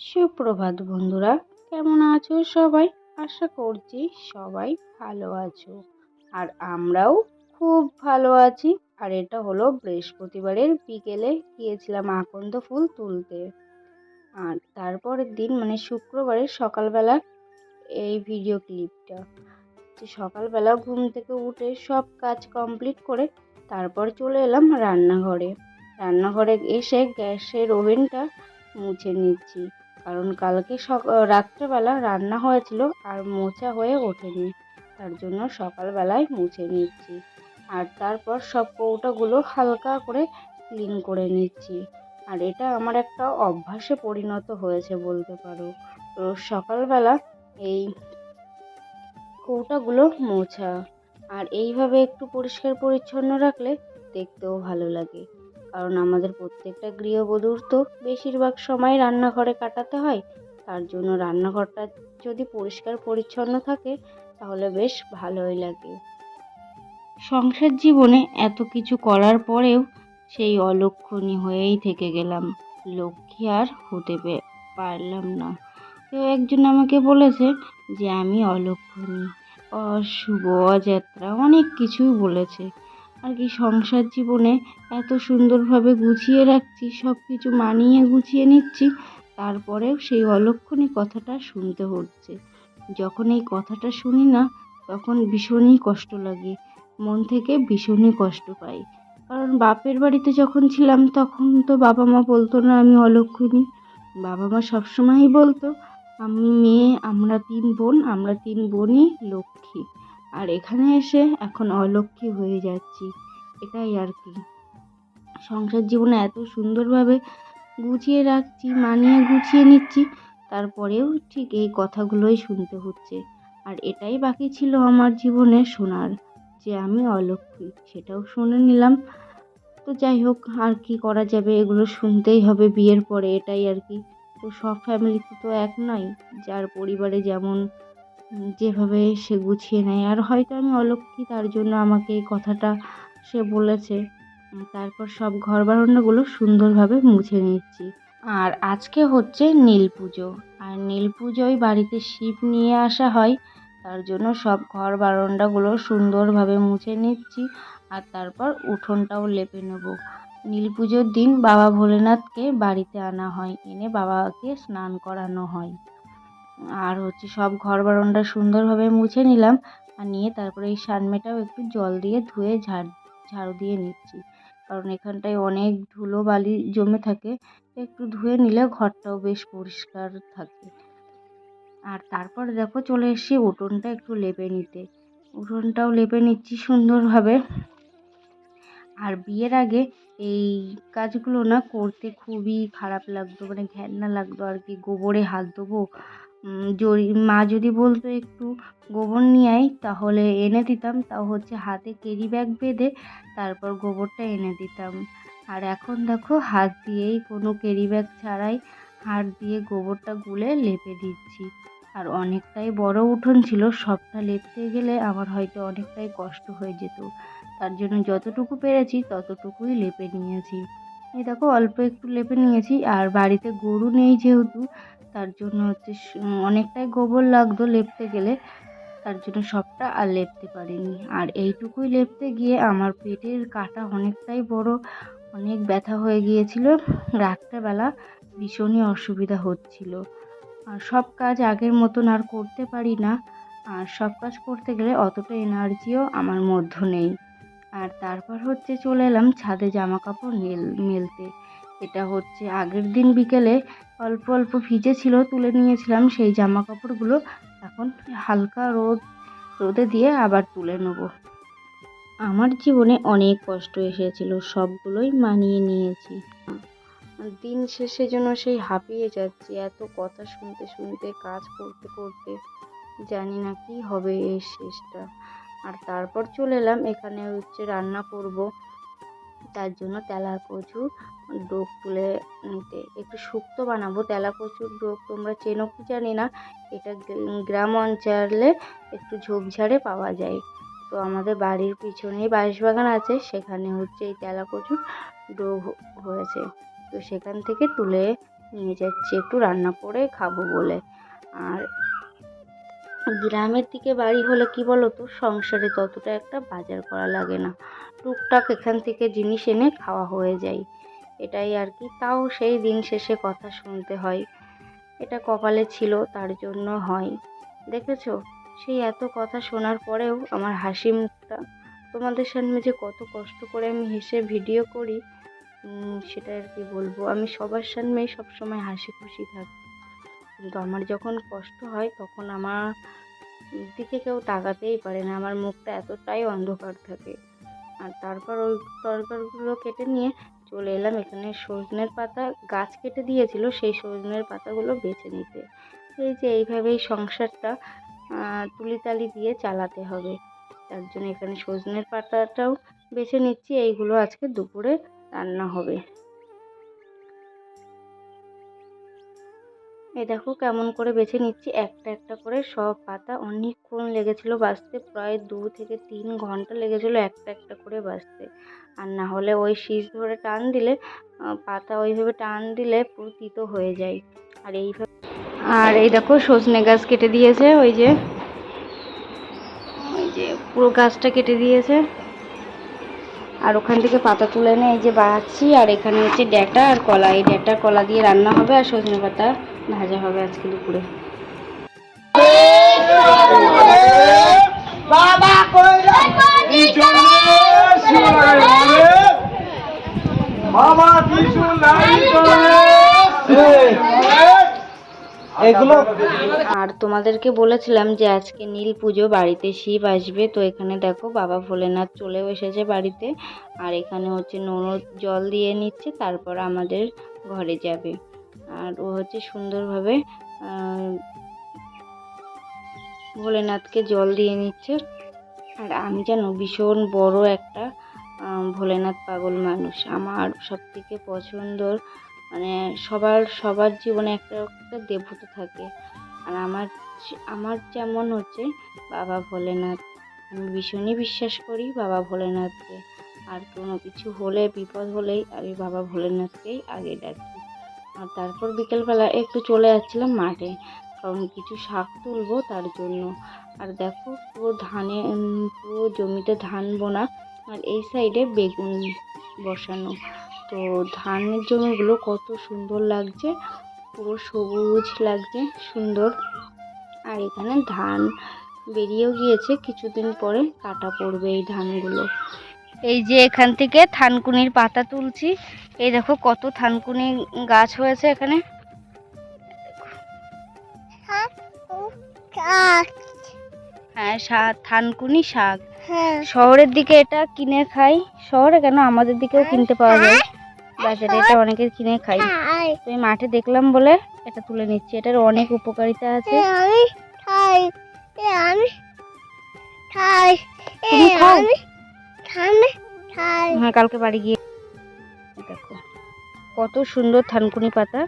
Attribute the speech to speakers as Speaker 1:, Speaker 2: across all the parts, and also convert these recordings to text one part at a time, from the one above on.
Speaker 1: সুপ্রভাত বন্ধুরা, কেমন আছো সবাই? আশা করছি সবাই ভালো আছো। আর আমরাও খুব ভালো আছি। আর এটা হলো বৃহস্পতিবারের বিকেলে গিয়েছিলাম আকন্দ ফুল তুলতে। আর তারপরের দিন মানে শুক্রবারের সকালবেলা এই ভিডিও ক্লিপটা যে সকালবেলা ঘুম থেকে উঠে সব কাজ কমপ্লিট করে তারপর চলে এলাম রান্নাঘরে। রান্নাঘরে এসে গ্যাসের ওভেনটা মুছে নিচ্ছি। কারণ কালকে সক রাত্রেবেলা রান্না হয়েছিল আর মোছা হয়ে ওঠেনি। তার জন্য সকালবেলায় মুছে নিচ্ছি। আর তারপর সব কৌটাগুলো হালকা করে ক্লিন করে নিচ্ছি। আর এটা আমার একটা অভ্যাসে পরিণত হয়েছে বলতে পারো। তো সকালবেলা এই কৌটাগুলো মোছা। আর এইভাবে একটু পরিষ্কার পরিচ্ছন্ন রাখলে দেখতেও ভালো লাগে। কারণ আমাদের প্রত্যেকটা গৃহবধূর তো বেশিরভাগ সময় রান্নাঘরে কাটাতে হয়। তার জন্য রান্নাঘরটা যদি পরিষ্কার পরিচ্ছন্ন থাকে, তাহলে বেশ ভালোই লাগে। সংসার জীবনে এত কিছু করার পরেও সেই অলক্ষণী হয়েই থেকে গেলাম। লক্ষ্মী আর হতে পারলাম না। কেউ একজন আমাকে বলেছে যে আমি অলক্ষণী, অশুভ, অযাত্রা অনেক কিছুই বলেছে। আর কি সংসার জীবনে এত সুন্দরভাবে গুছিয়ে রাখছি সব কিছু মানিয়ে গুছিয়ে নিচ্ছি, তারপরেও সেই অলক্ষণী কথাটা শুনতে হচ্ছে। যখন এই কথাটা শুনি না, তখন ভীষণই কষ্ট লাগে, মন থেকে ভীষণই কষ্ট পাই। কারণ বাপের বাড়িতে যখন ছিলাম, তখন তো বাবা মা বলতো না আমি অলক্ষণী। বাবা মা সবসময়ই বলতো আমি মেয়ে, আমরা তিন বোন, আমরা তিন বোনই লক্ষ্মী। আর এখানে এসে এখন অলক্ষ্মী হয়ে যাচ্ছি, এটাই আর কি। সংসার জীবনে এত সুন্দরভাবে গুছিয়ে রাখছি, মানিয়ে গুছিয়ে নিচ্ছি, তারপরেও ঠিক এই কথাগুলোই শুনতে হচ্ছে। আর এটাই বাকি ছিল আমার জীবনে শোনার, যে আমি অলক্ষ্মী, সেটাও শুনে নিলাম। তো যাই হোক, আর কি করা যাবে, এগুলো শুনতেই হবে বিয়ের পরে, এটাই আর কি। তো সব ফ্যামিলিতে তো এক নয়। যার পরিবারে যেমন যেভাবে সে গুছিয়ে নেয়। আর হয়তো আমি অলক্ষ্মী তার জন্য আমাকে এই কথাটা সে বলেছে। তারপর সব ঘর বারান্দাগুলো সুন্দরভাবে মুছে নিচ্ছি। আর আজকে হচ্ছে নীল পুজো। আর নীল পুজোয় বাড়িতে শিব নিয়ে আসা হয়। তার জন্য সব ঘর বারান্দাগুলো সুন্দরভাবে মুছে নিচ্ছি। আর তারপর উঠোনটাও লেপে নেব। নীল পুজোর দিন বাবা ভোলেনাথকে বাড়িতে আনা হয়, এনে বাবাকে স্নান করানো হয়। আর হচ্ছে সব ঘর বারান্দা সুন্দরভাবে মুছে নিলাম আর নিয়ে তারপরে এই সানমেটাও একটু জল দিয়ে ধুয়ে ঝাড়, ঝাড়ু দিয়ে নিচ্ছি। কারণ এখানটায় অনেক ধুলো বালি জমে থাকে, একটু ধুয়ে নিলে ঘরটাও বেশ পরিষ্কার থাকে। আর তারপর দেখো চলে এসেছি উঠোনটা একটু লেপে নিতে। উঠোনটাও লেপে নিচ্ছি সুন্দরভাবে। আর বিয়ের আগে এই কাজগুলো না করতে খুবই খারাপ লাগতো মানে ঘেন্না লাগতো আর কি, গোবরে হাত দেবো যদি, মা যদি বলতো একটু গোবর নিয়ে আয়, তাহলে এনে দিতাম। তাও হচ্ছে হাতে ক্যারি ব্যাগ বেঁধে তারপর গোবরটা এনে দিতাম। আর এখন দেখো, হাত দিয়েই কোনো ক্যারি ব্যাগ ছাড়াই হাত দিয়ে গোবরটা গুলে লেপে দিচ্ছি। আর অনেকটাই বড় উঠোন ছিল, সবটা লেপতে গেলে আমার হয়তো অনেকটাই কষ্ট হয়ে যেত। তার জন্য যতটুকু পেরেছি ততটুকুই লেপে নিয়েছি। এই দেখো, অল্প একটু লেপে নিয়েছি। আর বাড়িতে গরু নেই যেহেতু, তার জন্য হচ্ছে অনেকটাই গোবর লাগতো লেপতে গেলে। তার জন্য সবটা আর লেপতে পারিনি। আর এইটুকুই লেপতে গিয়ে আমার পেটের কাটা অনেকটাই বড়, অনেক ব্যথা হয়ে গিয়েছিল। রাত্রেবেলা ভীষণই অসুবিধা হচ্ছিল। আর সব কাজ আগের মতন আর করতে পারি না। আর সব কাজ করতে গেলে অতটা এনার্জিও আমার মধ্যে নেই। আর তারপর হচ্ছে চলে এলাম ছাদে জামা কাপড় মেল, মেলতে। এটা হচ্ছে আগের দিন বিকেলে অল্প অল্প ভিজে ছিল, তুলে নিয়েছিলাম সেই জামা কাপড়গুলো এখন হালকা রোদ, রোদে দিয়ে আবার তুলে নেব। আমার জীবনে অনেক কষ্ট এসেছিল, সবগুলোই মানিয়ে নিয়েছি। দিন শেষে যেন সেই হাঁপিয়ে যাচ্ছি, এত কথা শুনতে শুনতে, কাজ করতে করতে। জানি না কি হবে এই শেষটা। আর তারপর চলে এলাম। এখানে হচ্ছে রান্না করব। তার জন্য তেলা কচু ডোক তুলে নিতে। একটু শুক্তো বানাবো। তেলা কচুর ডোক তোমরা চেনো কি জানি না? এটা গ্রাম অঞ্চলে একটু ঝোপঝাড়ে পাওয়া যায়। তো আমাদের বাড়ির পিছনেই বাঁশবাগান আছে। সেখানে হচ্ছে এই তেলা কচুর ডোক হয়েছে। তো সেখান থেকে তুলে নিয়ে যাচ্ছি। একটু রান্না করে খাব বলে। আর গ্রামের দিকে বাড়ি হলে কি বলো তো সংসারে ততটা একটা বাজার করা লাগে না। টুকটাক এখান থেকে জিনিস এনে খাওয়া হয়ে যায়। এটাই আর কি। তাও সেই দিন শেষে কথা শুনতে হয়। এটা কপালে ছিল, তার জন্য হয়। দেখেছ? সেই এত কথা শোনার পরেও আমার হাসি মুখটা তোমাদের সামনে যে কত কষ্ট করে আমি হেসে ভিডিও করি সেটা আর কি বলব। আমি সবার সামনেই সবসময় হাসি খুশি থাকি। কিন্তু আমার যখন কষ্ট হয় তখন আমার দিকে কেউ তাকাতেই পারে না। আমার মুখটা এতটাই অন্ধকার থাকে। আর তারপর ওই তরকারিগুলো কেটে নিয়ে চলে এলাম। এখানে সজনের পাতা গাছ কেটে দিয়েছিল, সেই সজনের পাতাগুলো বেছে নিতে। এই যে এইভাবেই সংসারটা তুলিতালি দিয়ে চালাতে হবে। তার জন্য এখানে সজনের পাতাটাও বেছে নিচ্ছি। এইগুলো আজকে দুপুরে রান্না হবে। এই দেখো কেমন করে বেছে নিচ্ছি। একটা একটা করে সব পাতা অনেকক্ষণ লেগেছিল বাছতে প্রায় দু থেকে তিন ঘণ্টা লেগেছিল একটা একটা করে বাছতে আর না হলে ওই শীষ ধরে টান দিলে পাতা ওইভাবে টান দিলে পুরো তিতো হয়ে যায়। আর এইভাবে আর এই দেখো সজনে গাছ কেটে দিয়েছে, ওই যে ওই যে পুরো গাছটা কেটে দিয়েছে। আর ওখান থেকে পাতা তুলে এনে এই যে বাড়াচ্ছি, আর এখানে হচ্ছে ড্যাটা আর কলা। এই ড্যাটা কলা দিয়ে রান্না হবে আর সজনে পাতা। ভাজা হবে আজকে দুপুরে।
Speaker 2: বাবা কিছু নাই এগুলো
Speaker 1: আর তোমাদেরকে বলেছিলাম যে আজকে নীল পুজো বাড়িতে শিব আসবে। তো এখানে দেখো বাবা ভোলেনাথ চলেও এসেছে বাড়িতে। আর এখানে হচ্ছে ননদ জল দিয়ে নিচ্ছে তারপর আমাদের ঘরে যাবে। আর ও হচ্ছে সুন্দরভাবে ভোলেনাথকে জল দিয়ে নিচ্ছে। আর আমি যেন ভীষণ বড় একটা ভোলেনাথ পাগল মানুষ। আমার সব থেকে পছন্দর মানে সবার সবার জীবনে একটা একটা দেবতা থাকে। আর আমার আমার যেমন হচ্ছে বাবা ভোলেনাথ। আমি ভীষণই বিশ্বাস করি বাবা ভোলেনাথকে। আর কোনো কিছু হলে, বিপদ হলেই আমি বাবা ভোলেনাথকেই আগে ডাকি। আর তারপর বিকেলবেলা একটু চলে যাচ্ছিলাম মাঠে, কারণ কিছু শাক তুলবো তার জন্য। আর দেখো পুরো ধানে পুরো জমিতে ধান বোনা, আর এই সাইডে বেগুন বসানো। তো ধানের জমিগুলো কত সুন্দর লাগছে, পুরো সবুজ লাগছে, সুন্দর। আর এখানে ধান বেরিয়েও গিয়েছে, কিছুদিন পরে কাটা পড়বে এই ধানগুলো। এই যে এখান থেকে থানকুনির পাতা তুলছি। এই দেখো কত থানকুনি গাছ হয়েছে এখানে। হ্যাঁ শাক থানকুনি শাক। শহরের দিকে এটা কিনে খাই। শহরে কেন? আমাদের দিকেও কিনতে পাওয়া যায়। বাজারে এটা অনেকে কিনে খাই তো এই মাঠে দেখলাম বলে এটা তুলে নিচ্ছি। এটার অনেক উপকারিতা আছে।
Speaker 3: আমি খাই। আমি খাই। এ
Speaker 1: তুমি খাও? হ্যাঁ কালকে বাড়ি গিয়ে দেখো। কত সুন্দর থানকুনি পাতা।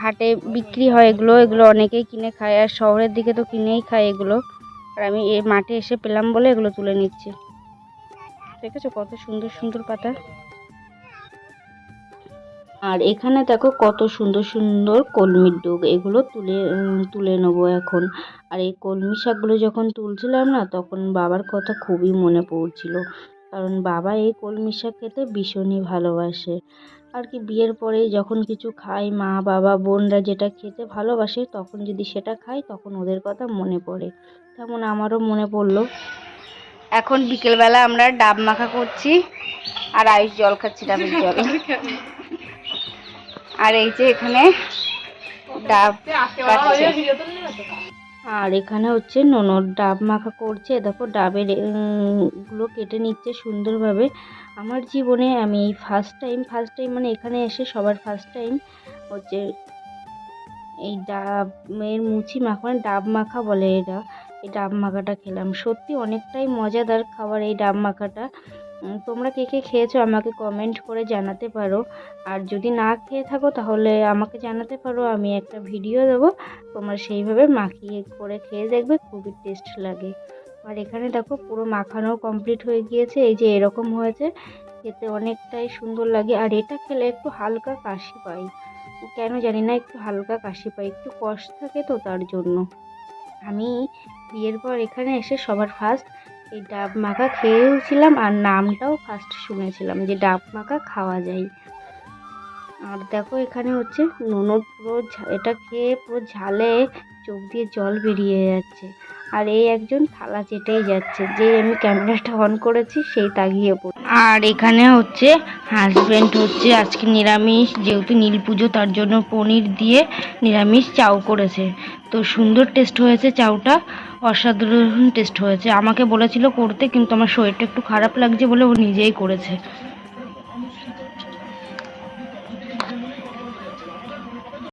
Speaker 1: হাটে বিক্রি হয় এগুলো এগুলো অনেকেই কিনে খায়, আর শহরের দিকে তো কিনেই খায় এগুলো। আর আমি এ মাঠে এসে পেলাম বলে এগুলো তুলে নিচ্ছি। দেখেছ কত সুন্দর সুন্দর পাতা? আর এখানে দেখো কত সুন্দর সুন্দর কলমির ডোগ এগুলো তুলে তুলে নেব এখন। আর এই কলমি শাকগুলো যখন তুলছিলাম না, তখন বাবার কথা খুবই মনে পড়ছিল। কারণ বাবা এই কলমি শাক খেতে ভীষণই ভালোবাসে। আর কি বিয়ের পরে যখন কিছু খাই, মা, বাবা, বোনরা যেটা খেতে ভালোবাসে, তখন যদি সেটা খাই, তখন ওদের কথা মনে পড়ে। তেমন আমারও মনে পড়ল। এখন বিকেলবেলা আমরা ডাব মাখা করছি, আর আয়ুষ জল খাচ্ছি ডাবের জল। আর এই যে এখানে ডাব কাটছে। আর এখানে হচ্ছে ননদ ডাব মাখা করছে। দেখো ডাবেরগুলো কেটে নিচ্ছে সুন্দরভাবে। আমার জীবনে আমি এই ফার্স্ট টাইম ফার্স্ট টাইম মানে এখানে এসে সবার ফার্স্ট টাইম হচ্ছে এই ডাবের মুচি মাখা মানে ডাব মাখা বলে এটা, এই ডাব মাখাটা খেলাম। সত্যি অনেকটাই মজাদার খাবার এই ডাব মাখাটা। তোমরা কে কে খেয়েছো আমাকে কমেন্ট করে জানাতে পারো। আর যদি না খেয়ে থাকো তাহলে আমাকে জানাতে পারো, আমি একটা ভিডিও দেবো। তোমরা সেইভাবে মাখিয়ে করে খেয়ে দেখবে, খুবই টেস্ট লাগে। আর এখানে দেখো পুরো মাখানো কমপ্লিট হয়ে গিয়েছে, এই যে এরকম হয়েছে। খেতে অনেকটাই সুন্দর লাগে। আর এটা খেলে একটু হালকা কাশি পাই। কেন জানি না, একটু হালকা কাশি পাই, একটু কষ্ট থাকে তো তার জন্য। আমি বিয়ের পর এখানে এসে সবার ফার্স্ট এই ডাব মাখা খেয়েওছিলাম আর নামটাও ফার্স্ট শুনেছিলাম যে ডাব মাখা খাওয়া যায়। আর দেখো এখানে হচ্ছে নুনো পুরো এটা খেয়ে পুরো ঝালে চোখ দিয়ে জল বেরিয়ে যাচ্ছে। আর এই একজন থালা চেটেই যাচ্ছে, যে আমি ক্যামেরাটা অন করেছি, সেই তাগিয়ে আর এখানে হচ্ছে হাজব্যান্ড হচ্ছে আজকে নিরামিষ, যেহেতু নীল পুজো তার জন্য পনির দিয়ে নিরামিষ চাউ করেছে। তো সুন্দর টেস্ট হয়েছে চাউটা, অসাধারণ টেস্ট হয়েছে। আমাকে বলেছিল করতে, কিন্তু আমার শরীরটা একটু খারাপ লাগছে বলে ও নিজেই করেছে।